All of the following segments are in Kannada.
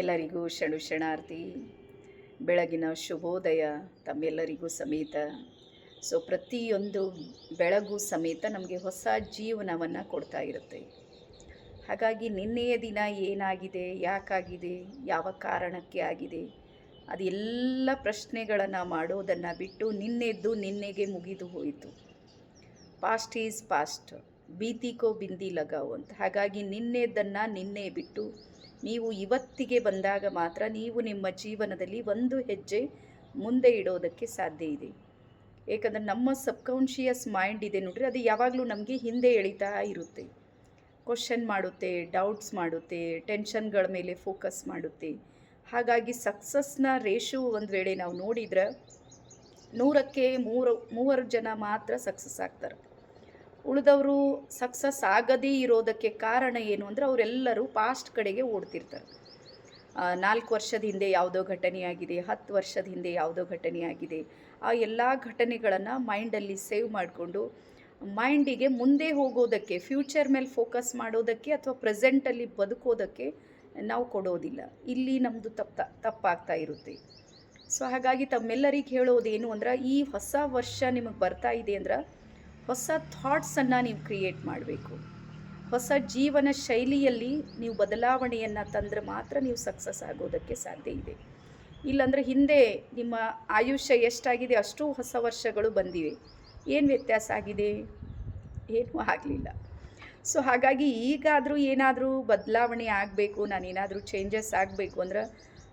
ಎಲ್ಲರಿಗೂ ಶಣು ಶಣಾರ್ಥಿ ಬೆಳಗಿನ ಶುಭೋದಯ ತಮ್ಮೆಲ್ಲರಿಗೂ ಸಮೇತ. ಸೊ ಪ್ರತಿಯೊಂದು ಬೆಳಗು ಸಮೇತ ನಮಗೆ ಹೊಸ ಜೀವನವನ್ನು ಕೊಡ್ತಾ ಇರುತ್ತೆ. ಹಾಗಾಗಿ ನಿನ್ನೆಯ ದಿನ ಏನಾಗಿದೆ, ಯಾಕಾಗಿದೆ, ಯಾವ ಕಾರಣಕ್ಕೆ ಆಗಿದೆ, ಅದೆಲ್ಲ ಪ್ರಶ್ನೆಗಳನ್ನು ಮಾಡೋದನ್ನು ಬಿಟ್ಟು ನಿನ್ನೆದ್ದು ನಿನ್ನೆಗೆ ಮುಗಿದು ಹೋಯಿತು. ಪಾಸ್ಟ್ ಈಸ್ ಪಾಸ್ಟ್ ಬೀತಿಕೋ ಬಿಂದಿ ಲಗಾವ್ ಅಂತ. ಹಾಗಾಗಿ ನಿನ್ನೆದನ್ನು ನಿನ್ನೆ ಬಿಟ್ಟು ನೀವು ಇವತ್ತಿಗೆ ಬಂದಾಗ ಮಾತ್ರ ನೀವು ನಿಮ್ಮ ಜೀವನದಲ್ಲಿ ಒಂದು ಹೆಜ್ಜೆ ಮುಂದೆ ಇಡೋದಕ್ಕೆ ಸಾಧ್ಯ ಇದೆ. ಏಕೆಂದರೆ ನಮ್ಮ ಸಬ್ಕಾನ್ಷಿಯಸ್ ಮೈಂಡ್ ಇದೆ ನೋಡ್ರಿ, ಅದು ಯಾವಾಗಲೂ ನಮಗೆ ಹಿಂದೆ ಎಳಿತಾ ಇರುತ್ತೆ. ಕ್ವಶನ್ ಮಾಡುತ್ತೆ, ಡೌಟ್ಸ್ ಮಾಡುತ್ತೆ, ಟೆನ್ಷನ್ಗಳ ಮೇಲೆ ಫೋಕಸ್ ಮಾಡುತ್ತೆ. ಹಾಗಾಗಿ ಸಕ್ಸಸ್ನ ರೇಷೋ ಒಂದು ವೇಳೆ ನಾವು ನೋಡಿದ್ರೆ ನೂರಕ್ಕೆ ಮೂರು, ಮೂವರು ಜನ ಮಾತ್ರ ಸಕ್ಸಸ್ ಆಗ್ತಾರೆ. ಉಳಿದವರು ಸಕ್ಸಸ್ ಆಗದೇ ಇರೋದಕ್ಕೆ ಕಾರಣ ಏನು ಅಂದರೆ ಅವರೆಲ್ಲರೂ ಪಾಸ್ಟ್ ಕಡೆಗೆ ಓಡ್ತಿರ್ತಾರೆ. ನಾಲ್ಕು ವರ್ಷದ ಹಿಂದೆ ಯಾವುದೋ ಘಟನೆಯಾಗಿದೆ, ಹತ್ತು ವರ್ಷದ ಹಿಂದೆ ಯಾವುದೋ ಘಟನೆಯಾಗಿದೆ. ಆ ಎಲ್ಲ ಘಟನೆಗಳನ್ನು ಮೈಂಡಲ್ಲಿ ಸೇವ್ ಮಾಡಿಕೊಂಡು ಮೈಂಡಿಗೆ ಮುಂದೆ ಹೋಗೋದಕ್ಕೆ ಫ್ಯೂಚರ್ ಮೇಲೆ ಫೋಕಸ್ ಮಾಡೋದಕ್ಕೆ ಅಥವಾ ಪ್ರೆಸೆಂಟಲ್ಲಿ ಬದುಕೋದಕ್ಕೆ ನಾವು ಕೊಡೋದಿಲ್ಲ. ಇಲ್ಲಿ ನಮ್ಮದು ತಪ್ಪ, ತಪ್ಪಾಗ್ತಾ ಇರುತ್ತೆ. ಸೊ ಹಾಗಾಗಿ ತಮ್ಮೆಲ್ಲರಿಗೆ ಹೇಳೋದೇನು ಅಂದ್ರೆ ಈ ಹೊಸ ವರ್ಷ ನಿಮಗೆ ಬರ್ತಾ ಇದೆ ಅಂದ್ರೆ ಹೊಸ ಥಾಟ್ಸನ್ನು ನೀವು ಕ್ರಿಯೇಟ್ ಮಾಡಬೇಕು. ಹೊಸ ಜೀವನ ಶೈಲಿಯಲ್ಲಿ ನೀವು ಬದಲಾವಣೆಯನ್ನು ತಂದರೆ ಮಾತ್ರ ನೀವು ಸಕ್ಸಸ್ ಆಗೋದಕ್ಕೆ ಸಾಧ್ಯ ಇದೆ. ಇಲ್ಲಾಂದರೆ ಹಿಂದೆ ನಿಮ್ಮ ಆಯುಷ್ಯ ಎಷ್ಟಾಗಿದೆ ಅಷ್ಟು ಹೊಸ ವರ್ಷಗಳು ಬಂದಿವೆ. ಏನು ವ್ಯತ್ಯಾಸ ಆಗಿದೆ? ಏನೂ ಆಗಲಿಲ್ಲ. ಸೊ ಹಾಗಾಗಿ ಈಗಾದರೂ ಏನಾದರೂ ಬದಲಾವಣೆ ಆಗಬೇಕು, ನಾನೇನಾದರೂ ಚೇಂಜಸ್ ಆಗಬೇಕು ಅಂದ್ರೆ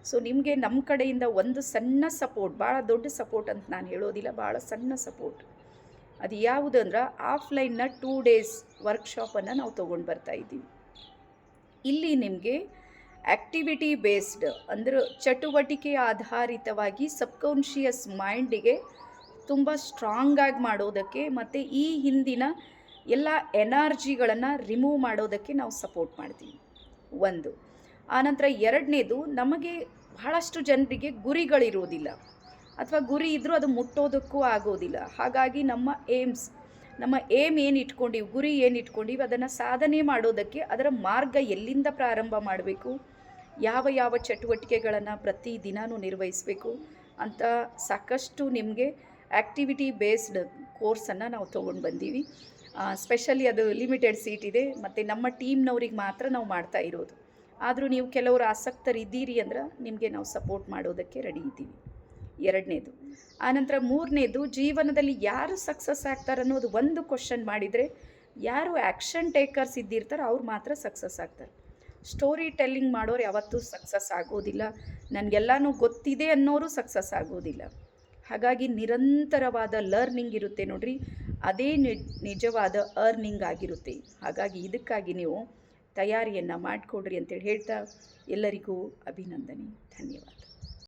ಸೊ ನಿಮಗೆ ನಮ್ಮ ಕಡೆಯಿಂದ ಒಂದು ಸಣ್ಣ ಸಪೋರ್ಟ್ ಭಾಳ ದೊಡ್ಡ ಸಪೋರ್ಟ್ ಅಂತ ನಾನು ಹೇಳೋದಿಲ್ಲ ಭಾಳ ಸಣ್ಣ ಸಪೋರ್ಟ್ ಅದು ಯಾವುದು ಅಂದ್ರೆ ಆಫ್ಲೈನ್ನ ಟೂ ಡೇಸ್ ವರ್ಕ್ಶಾಪನ್ನು ನಾವು ತೊಗೊಂಡು ಬರ್ತಾ ಇದ್ದೀವಿ. ಇಲ್ಲಿ ನಿಮಗೆ ಆ್ಯಕ್ಟಿವಿಟಿ ಬೇಸ್ಡ್ ಅಂದ್ರೆ ಚಟುವಟಿಕೆ ಆಧಾರಿತವಾಗಿ ಸಬ್ಕಾನ್ಷಿಯಸ್ ಮೈಂಡಿಗೆ ತುಂಬ ಸ್ಟ್ರಾಂಗಾಗಿ ಮಾಡೋದಕ್ಕೆ ಮತ್ತು ಈ ಹಿಂದಿನ ಎಲ್ಲ ಎನರ್ಜಿಗಳನ್ನು ರಿಮೂವ್ ಮಾಡೋದಕ್ಕೆ ನಾವು ಸಪೋರ್ಟ್ ಮಾಡ್ತೀವಿ. ಒಂದು, ಆನಂತರ ಎರಡನೇದು ನಮಗೆ ಬಹಳಷ್ಟು ಜನರಿಗೆ ಗುರಿಗಳಿರುವುದಿಲ್ಲ. ಅಥವಾ ಗುರಿ ಇದ್ದರೂ ಅದು ಮುಟ್ಟೋದಕ್ಕೂ ಆಗೋದಿಲ್ಲ. ಹಾಗಾಗಿ ನಮ್ಮ ಏಮ್ಸ್, ನಮ್ಮ ಏಮ್ ಏನು ಇಟ್ಕೊಂಡಿವಿ, ಗುರಿ ಏನು ಇಟ್ಕೊಂಡಿವಿ, ಅದನ್ನು ಸಾಧನೆ ಮಾಡೋದಕ್ಕೆ ಅದರ ಮಾರ್ಗ ಎಲ್ಲಿಂದ ಪ್ರಾರಂಭ ಮಾಡಬೇಕು, ಯಾವ ಯಾವ ಚಟುವಟಿಕೆಗಳನ್ನು ಪ್ರತಿ ದಿನವೂ ನಿರ್ವಹಿಸಬೇಕು ಅಂತ ಸಾಕಷ್ಟು ನಿಮಗೆ ಆ್ಯಕ್ಟಿವಿಟಿ ಬೇಸ್ಡ್ ಕೋರ್ಸನ್ನು ನಾವು ತೊಗೊಂಡು ಬಂದೀವಿ. ಸ್ಪೆಷಲಿ ಅದು ಲಿಮಿಟೆಡ್ ಸೀಟ್ ಇದೆ, ಮತ್ತು ನಮ್ಮ ಟೀಮ್ನವ್ರಿಗೆ ಮಾತ್ರ ನಾವು ಮಾಡ್ತಾ ಇರೋದು. ಆದರೂ ನೀವು ಕೆಲವರು ಆಸಕ್ತರಿದ್ದೀರಿ ಅಂದ್ರೆ ನಿಮಗೆ ನಾವು ಸಪೋರ್ಟ್ ಮಾಡೋದಕ್ಕೆ ರೆಡಿ ಇದ್ದೀವಿ. ಎರಡನೇದು. ಆನಂತರ ಮೂರನೇದು, ಜೀವನದಲ್ಲಿ ಯಾರು ಸಕ್ಸಸ್ ಆಗ್ತಾರೆ ಅನ್ನೋದು ಒಂದು ಕ್ವಶನ್ ಮಾಡಿದರೆ, ಯಾರು ಆ್ಯಕ್ಷನ್ ಟೇಕರ್ಸ್ ಇದ್ದಿರ್ತಾರೋ ಅವ್ರು ಮಾತ್ರ ಸಕ್ಸಸ್ ಆಗ್ತಾರೆ. ಸ್ಟೋರಿ ಟೆಲ್ಲಿಂಗ್ ಮಾಡೋರು ಯಾವತ್ತೂ ಸಕ್ಸಸ್ ಆಗೋದಿಲ್ಲ. ನನಗೆಲ್ಲನೂ ಗೊತ್ತಿದೆ ಅನ್ನೋರು ಸಕ್ಸಸ್ ಆಗೋದಿಲ್ಲ. ಹಾಗಾಗಿ ನಿರಂತರವಾದ ಲರ್ನಿಂಗ್ ಇರುತ್ತೆ ನೋಡ್ರಿ. ಅದೇ ನಿಜವಾದ ಅರ್ನಿಂಗ್ ಆಗಿರುತ್ತೆ. ಹಾಗಾಗಿ ಇದಕ್ಕಾಗಿ ನೀವು ತಯಾರಿಯನ್ನು ಮಾಡಿಕೊಡ್ರಿ ಅಂತೇಳಿ ಹೇಳ್ತಾ ಎಲ್ಲರಿಗೂ ಅಭಿನಂದನೆ. ಧನ್ಯವಾದ.